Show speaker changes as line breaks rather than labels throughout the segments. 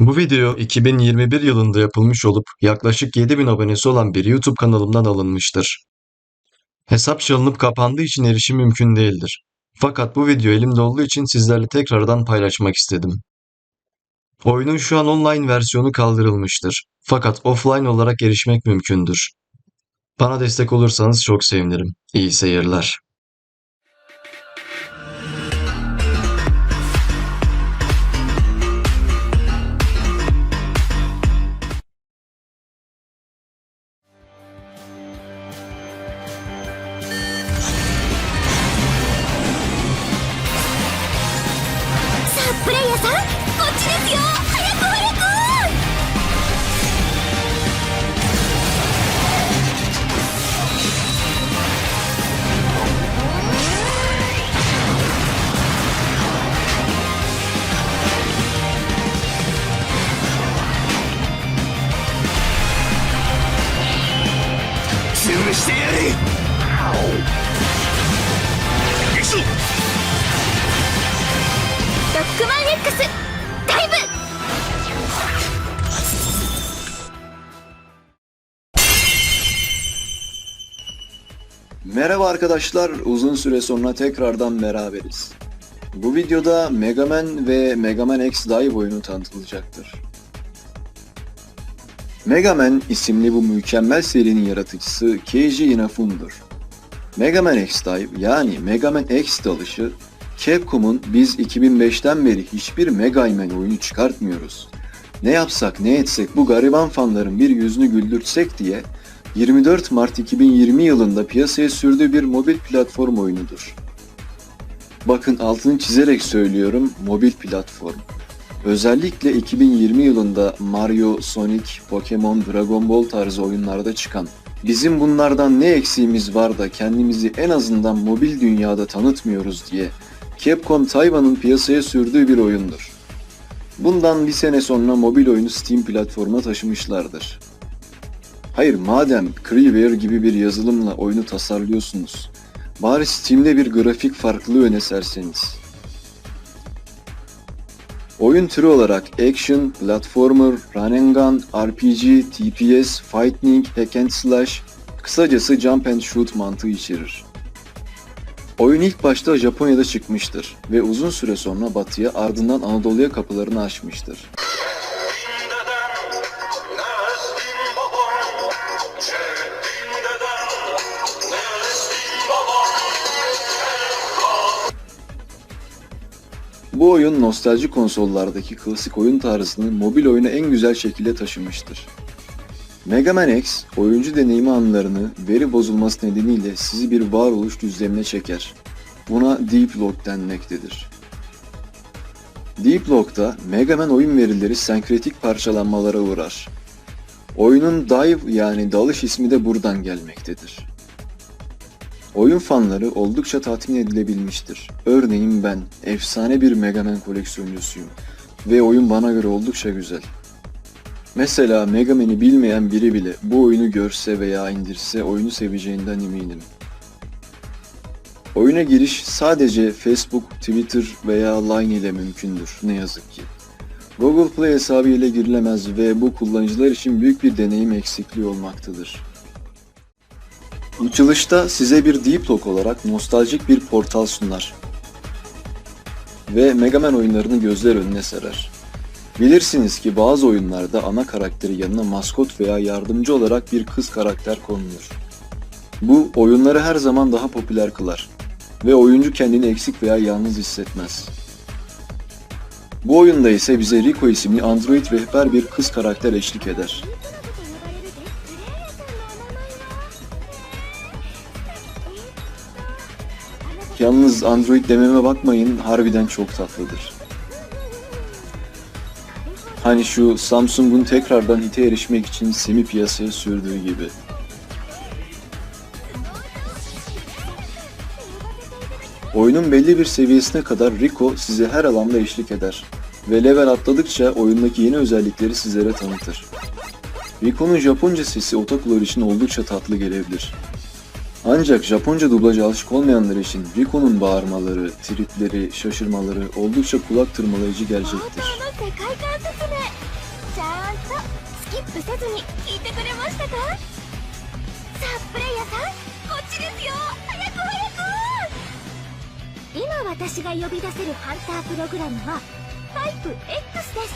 Bu video 2021 yılında yapılmış olup yaklaşık 7000 abonesi olan bir YouTube kanalımdan alınmıştır. Hesap çalınıp kapandığı için erişim mümkün değildir. Fakat bu video elimde olduğu için sizlerle tekrardan paylaşmak istedim. Oyunun şu an online versiyonu kaldırılmıştır. Fakat offline olarak erişmek mümkündür. Bana destek olursanız çok sevinirim. İyi seyirler.
マン X ダイブ
Merhaba arkadaşlar, uzun süre sonra tekrardan beraberiz. Bu videoda Mega Man ve Mega Man X Dive oyunu tanıtılacaktır. Mega Man isimli bu mükemmel serinin yaratıcısı Keiji Inafune'dur. Mega Man X Dive yani Mega Man X dalışı, Capcom'un biz 2005'ten beri hiçbir Mega Man oyunu çıkartmıyoruz. Ne yapsak ne etsek bu gariban fanların bir yüzünü güldürtsek diye 24 Mart 2020 yılında piyasaya sürdüğü bir mobil platform oyunudur. Bakın altını çizerek söylüyorum mobil platform. Özellikle 2020 yılında Mario, Sonic, Pokemon, Dragon Ball tarzı oyunlarda çıkan bizim bunlardan ne eksiğimiz var da kendimizi en azından mobil dünyada tanıtmıyoruz diye Capcom Tayvan'ın piyasaya sürdüğü bir oyundur. Bundan bir sene sonra mobil oyunu Steam platformuna taşımışlardır. Hayır madem Freeware gibi bir yazılımla oyunu tasarlıyorsunuz, bari Steam'de bir grafik farklılığı öne serseniz. Oyun türü olarak Action, Platformer, Run and Gun, RPG, TPS, Fighting, Hack and Slash, kısacası Jump and Shoot mantığı içerir. Oyun ilk başta Japonya'da çıkmıştır ve uzun süre sonra batıya ardından Anadolu'ya kapılarını açmıştır. Bu oyun nostalji konsollardaki klasik oyun tarzını mobil oyuna en güzel şekilde taşımıştır. Mega Man X, oyuncu deneyimi anlarını veri bozulması nedeniyle sizi bir varoluş düzlemine çeker. Buna Deep Lock denmektedir. Deep Lock'ta Mega Man oyun verileri senkretik parçalanmalara uğrar. Oyunun Dive yani dalış ismi de buradan gelmektedir. Oyun fanları oldukça tatmin edilebilmiştir. Örneğin ben efsane bir Mega Man koleksiyoncusuyum ve oyun bana göre oldukça güzel. Mesela Mega Man'i bilmeyen biri bile bu oyunu görse veya indirse oyunu seveceğinden eminim. Oyuna giriş sadece Facebook, Twitter veya Line ile mümkündür ne yazık ki. Google Play hesabı ile girilemez ve bu kullanıcılar için büyük bir deneyim eksikliği olmaktadır. Açılışta size bir Deep olarak nostaljik bir portal sunar. Ve Mega Man oyunlarını gözler önüne serer. Bilirsiniz ki bazı oyunlarda ana karakteri yanına maskot veya yardımcı olarak bir kız karakter konulur. Bu oyunları her zaman daha popüler kılar ve oyuncu kendini eksik veya yalnız hissetmez. Bu oyunda ise bize Rico isimli android rehber bir kız karakter eşlik eder. Yalnız Android dememe bakmayın harbiden çok tatlıdır. Hani şu Samsung'un tekrardan hite erişmek için Sim'i piyasaya sürdüğü gibi. Oyunun belli bir seviyesine kadar Rico size her alanda eşlik eder ve level atladıkça oyundaki yeni özellikleri sizlere tanıtır. Rico'nun Japonca sesi otakular için oldukça tatlı gelebilir. Ancak Japonca dublaja alışık olmayanlar için Rico'nun bağırmaları, tripleri, şaşırmaları oldukça kulak tırmalayıcı gelecektir.
世界観説明キップせずに聞いてくれましたか？さあプレイヤーさんこっちですよ！早く早く！今私が呼び出せるハンタープログラムはタイプ X です。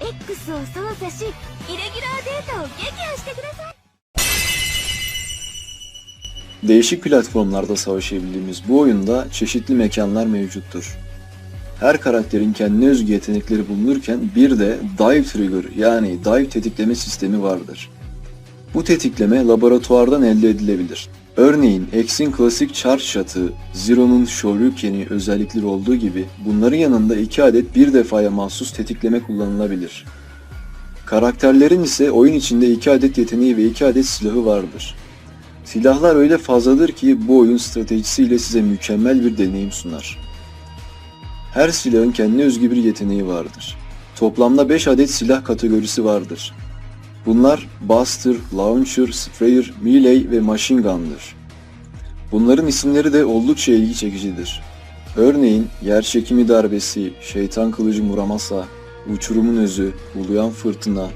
X を操作しイレギュラーデータを撃破してください。
Değişik platformlarda savaşabildiğimiz bu oyunda çeşitli mekanlar mevcuttur. Her karakterin kendine özgü yetenekleri bulunurken bir de Dive Trigger yani dive tetikleme sistemi vardır. Bu tetikleme laboratuvardan elde edilebilir. Örneğin X'in klasik charge shot'ı, Zero'nun Shoryuken'i özellikleri olduğu gibi bunların yanında iki adet bir defaya mahsus tetikleme kullanılabilir. Karakterlerin ise oyun içinde iki adet yeteneği ve iki adet silahı vardır. Silahlar öyle fazladır ki bu oyun stratejisiyle size mükemmel bir deneyim sunar. Her silahın kendine özgü bir yeteneği vardır. Toplamda 5 adet silah kategorisi vardır. Bunlar Buster, Launcher, Sprayer, Melee ve Machine Gun'dır. Bunların isimleri de oldukça ilgi çekicidir. Örneğin yer çekimi darbesi, şeytan kılıcı Muramasa, uçurumun özü, uluyan fırtına,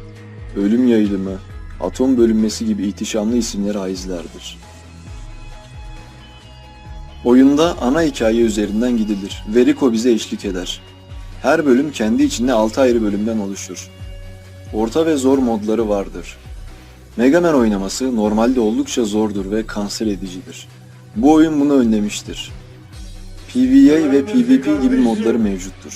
ölüm yayılımı, atom bölünmesi gibi ihtişamlı isimleri haizlerdir. Oyunda ana hikaye üzerinden gidilir ve Rico bize eşlik eder. Her bölüm kendi içinde 6 ayrı bölümden oluşur. Orta ve zor modları vardır. Mega Man oynaması normalde oldukça zordur ve kanser edicidir. Bu oyun bunu önlemiştir. PvE ve PvP gibi modları mevcuttur.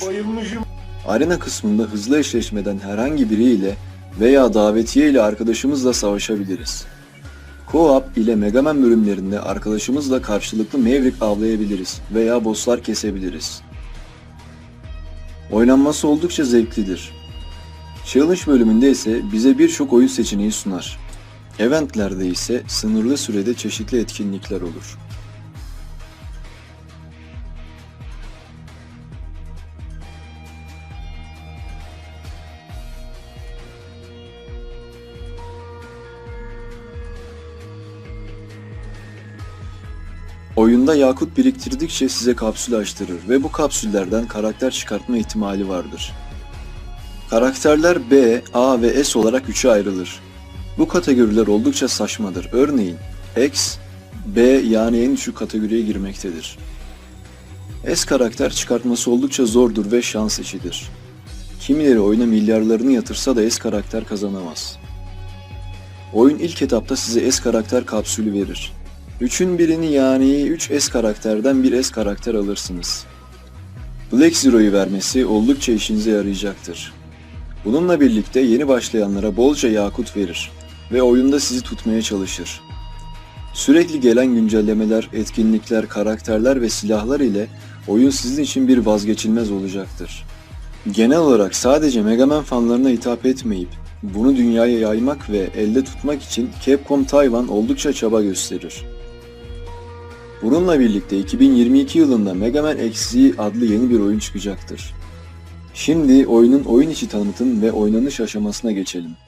Arena kısmında hızlı eşleşmeden herhangi biriyle veya davetiye ile arkadaşımızla savaşabiliriz. Co-op ile Mega Man bölümlerinde arkadaşımızla karşılıklı Maverick avlayabiliriz veya bosslar kesebiliriz. Oynanması oldukça zevklidir. Challenge bölümünde ise bize birçok oyun seçeneği sunar. Eventlerde ise sınırlı sürede çeşitli etkinlikler olur. Oyunda yakut biriktirdikçe size kapsül açtırır ve bu kapsüllerden karakter çıkartma ihtimali vardır. Karakterler B, A ve S olarak üçe ayrılır. Bu kategoriler oldukça saçmadır. Örneğin X, B yani en düşük kategoriye girmektedir. S karakter çıkartması oldukça zordur ve şans işidir. Kimileri oyuna milyarlarını yatırsa da S karakter kazanamaz. Oyun ilk etapta size S karakter kapsülü verir. Üçün birini yani 3 S karakterden bir S karakter alırsınız. Black Zero'yu vermesi oldukça işinize yarayacaktır. Bununla birlikte yeni başlayanlara bolca yakut verir ve oyunda sizi tutmaya çalışır. Sürekli gelen güncellemeler, etkinlikler, karakterler ve silahlar ile oyun sizin için bir vazgeçilmez olacaktır. Genel olarak sadece Mega Man fanlarına hitap etmeyip bunu dünyaya yaymak ve elde tutmak için Capcom Tayvan oldukça çaba gösterir. Bununla birlikte 2022 yılında Mega Man XZ adlı yeni bir oyun çıkacaktır. Şimdi oyunun oyun içi tanıtım ve oynanış aşamasına geçelim.「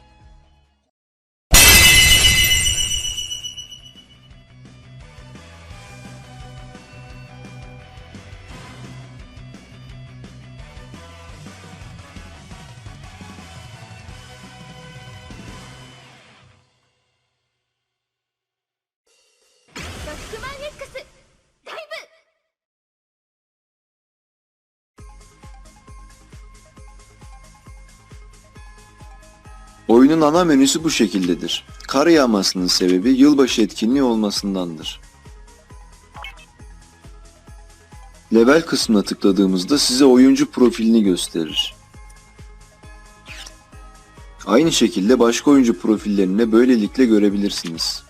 Oyunun ana menüsü bu şekildedir. Kar yağmasının sebebi yılbaşı etkinliği olmasındandır. Level kısmına tıkladığımızda size oyuncu profilini gösterir. Aynı şekilde başka oyuncu profillerini de böylelikle görebilirsiniz.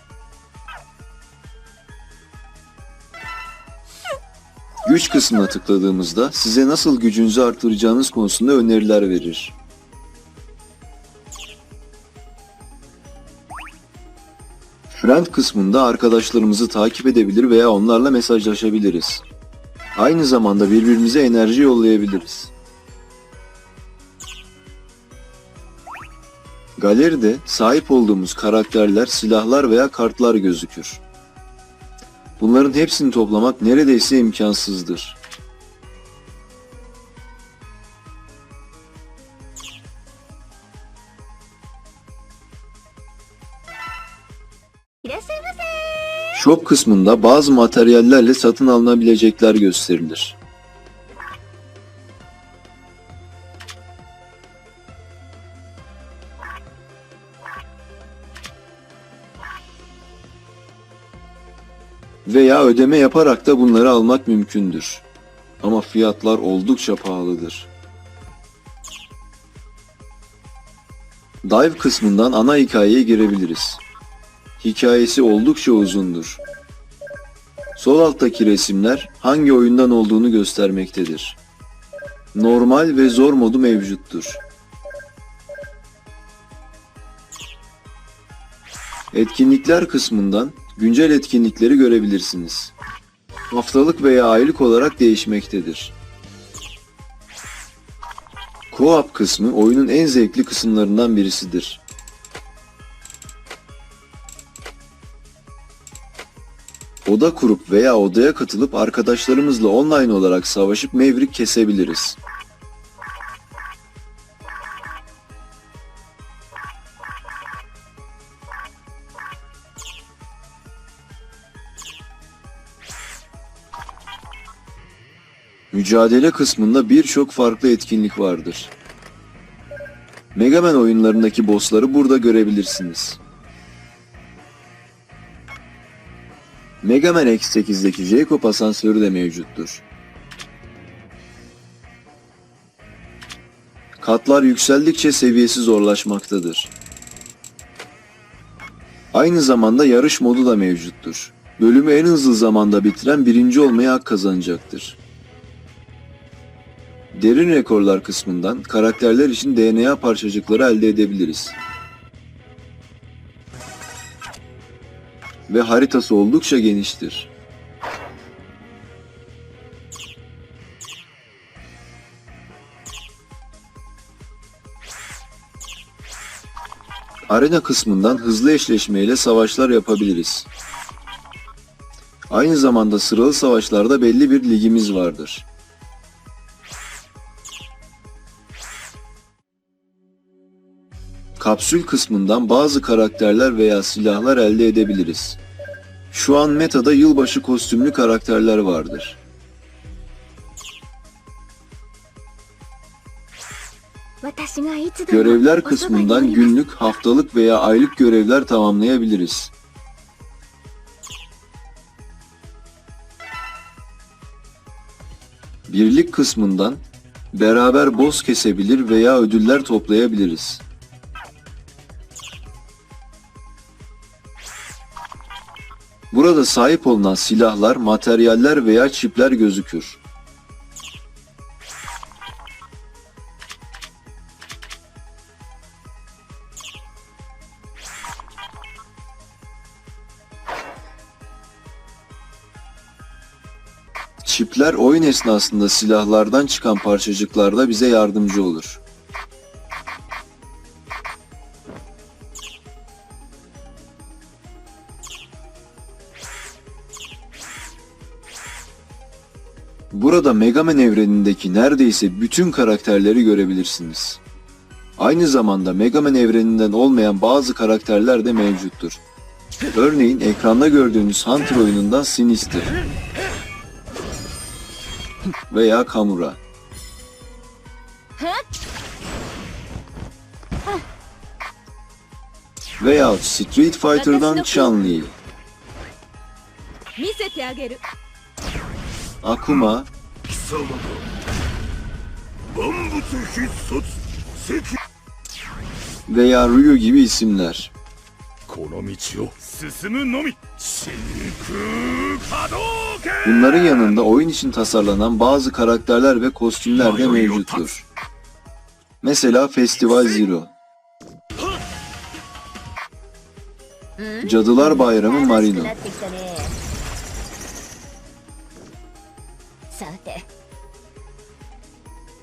Güç kısmına tıkladığımızda size nasıl gücünüzü artıracağınız konusunda öneriler verir. Friend kısmında arkadaşlarımızı takip edebilir veya onlarla mesajlaşabiliriz. Aynı zamanda birbirimize enerji yollayabiliriz. Galeride sahip olduğumuz karakterler, silahlar veya kartlar gözükür. Bunların hepsini toplamak neredeyse imkansızdır. Shop kısmında bazı materyallerle satın alınabilecekler gösterilir. Veya ödeme yaparak da bunları almak mümkündür. Ama fiyatlar oldukça pahalıdır. Dive kısmından ana hikayeye girebiliriz. Hikayesi oldukça uzundur. Sol alttaki resimler hangi oyundan olduğunu göstermektedir. Normal ve zor modu mevcuttur. Etkinlikler kısmından güncel etkinlikleri görebilirsiniz. Haftalık veya aylık olarak değişmektedir. Co-op kısmı oyunun en zevkli kısımlarından birisidir. Oda kurup veya odaya katılıp arkadaşlarımızla online olarak savaşıp mevrik kesebiliriz. Mücadele kısmında birçok farklı etkinlik vardır. Mega Man oyunlarındaki bossları burada görebilirsiniz. Mega Man X8'deki Jacob asansörü de mevcuttur. Katlar yükseldikçe seviyesi zorlaşmaktadır. Aynı zamanda yarış modu da mevcuttur. Bölümü en hızlı zamanda bitiren birinci olmaya hak kazanacaktır. Derin rekorlar kısmından karakterler için DNA parçacıkları elde edebiliriz. Ve haritası oldukça geniştir. Arena kısmından hızlı eşleşmeyle savaşlar yapabiliriz. Aynı zamanda sıralı savaşlarda belli bir ligimiz vardır. Kapsül kısmından bazı karakterler veya silahlar elde edebiliriz. Şu an metada yılbaşı kostümlü karakterler vardır. Görevler kısmından günlük, haftalık veya aylık görevler tamamlayabiliriz. Birlik kısmından beraber boss kesebilir veya ödüller toplayabiliriz. Burada sahip olunan silahlar, materyaller veya çipler gözükür. Çipler oyun esnasında silahlardan çıkan parçacıklarda bize yardımcı olur. Burada Mega Man evrenindeki neredeyse bütün karakterleri görebilirsiniz. Aynı zamanda Mega Man evreninden olmayan bazı karakterler de mevcuttur. Örneğin ekranda gördüğünüz Hunter oyunundan Sinister veya Kamura. Veya Street Fighter'dan Chun-Li. Akuma. Veya Ryu gibi isimler. Bunların yanında oyun için tasarlanan bazı karakterler ve kostümler de mevcuttur. Mesela Festival Zero. Cadılar Bayramı Marino.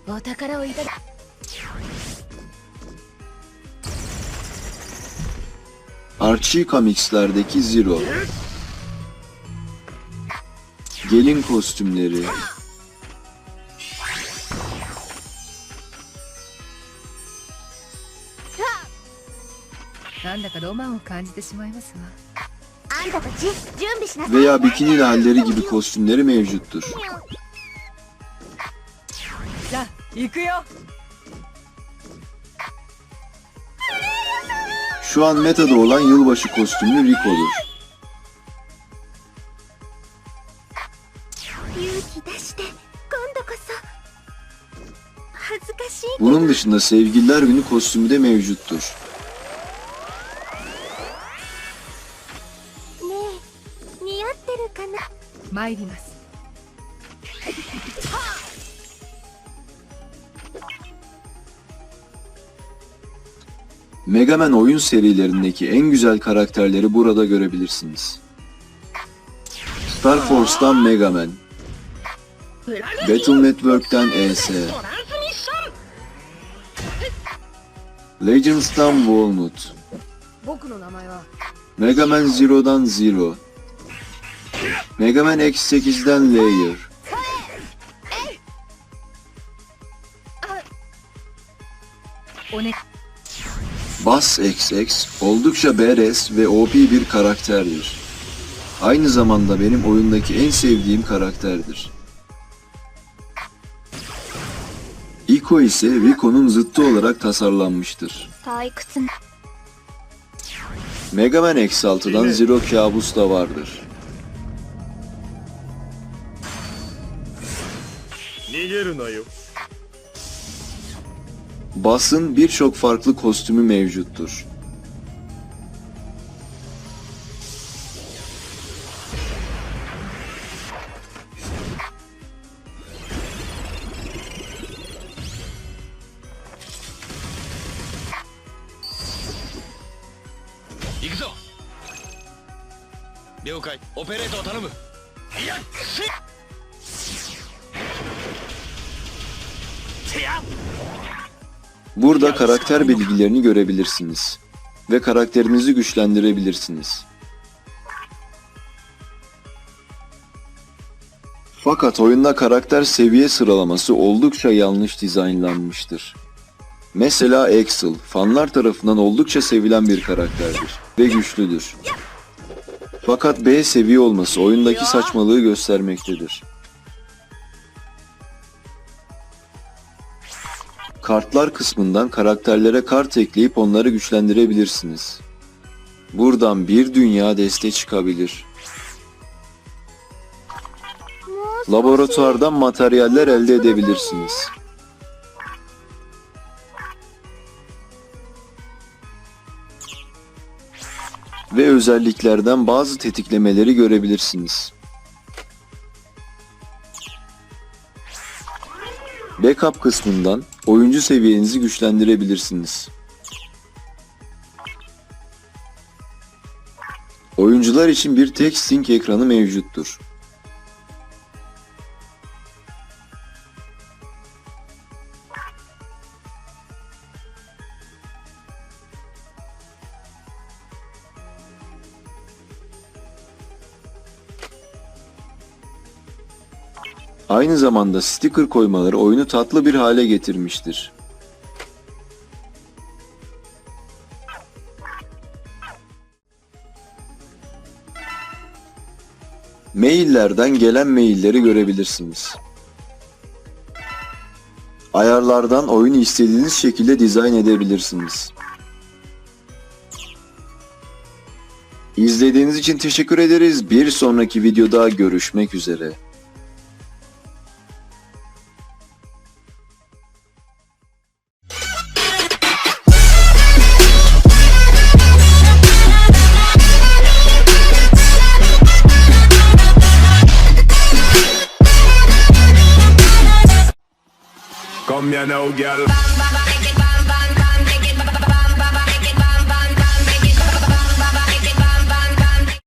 お宝をいただ
Archie Comics'lerdeki Zero, Gelin kostümleri,
なんだかロマンを感じてしまいますわ
人たち準備しなさい
veya bikini halleri gibi kostümleri mevcuttur.
さあ行くよ
Şu an metada olan yılbaşı kostümlü Rico'dur.
勇気出して今度こそ恥ずかしいけど
Bunun dışında sevgililer günü kostümü de mevcuttur. Mega Man oyun serilerindeki en güzel karakterleri burada görebilirsiniz. Star Force'dan Mega Man, Battle Network'ten ES, Legends'tan Walnut, Mega Man Zero'dan Zero, Mega Man X8'den Layer, Bas XX oldukça badass ve OP bir karakterdir. Aynı zamanda benim oyundaki en sevdiğim karakterdir. Iko ise Rico'nun zıttı olarak tasarlanmıştır. Mega Man X6'dan Zero Kabus da vardır.
Nigeru na yo.
Basın birçok farklı kostümü mevcuttur.
Operatör tanımı. Yakşı! Tiyam!
Burada karakter bilgilerini görebilirsiniz ve karakterinizi güçlendirebilirsiniz. Fakat oyunda karakter seviye sıralaması oldukça yanlış dizaynlanmıştır. Mesela Axel, fanlar tarafından oldukça sevilen bir karakterdir ve güçlüdür. Fakat B seviye olması oyundaki saçmalığı göstermektedir. Kartlar kısmından karakterlere kart ekleyip onları güçlendirebilirsiniz. Buradan bir dünya deste çıkabilir. Laboratuvardan materyaller elde edebilirsiniz. Ve özelliklerden bazı tetiklemeleri görebilirsiniz. Backup kısmından oyuncu seviyenizi güçlendirebilirsiniz. Oyuncular için bir tek sync ekranı mevcuttur. Aynı zamanda sticker koymaları oyunu tatlı bir hale getirmiştir. Maillerden gelen mailleri görebilirsiniz. Ayarlardan oyunu istediğiniz şekilde dizayn edebilirsiniz. İzlediğiniz için teşekkür ederiz. Bir sonraki videoda görüşmek üzere.
from you now, girl.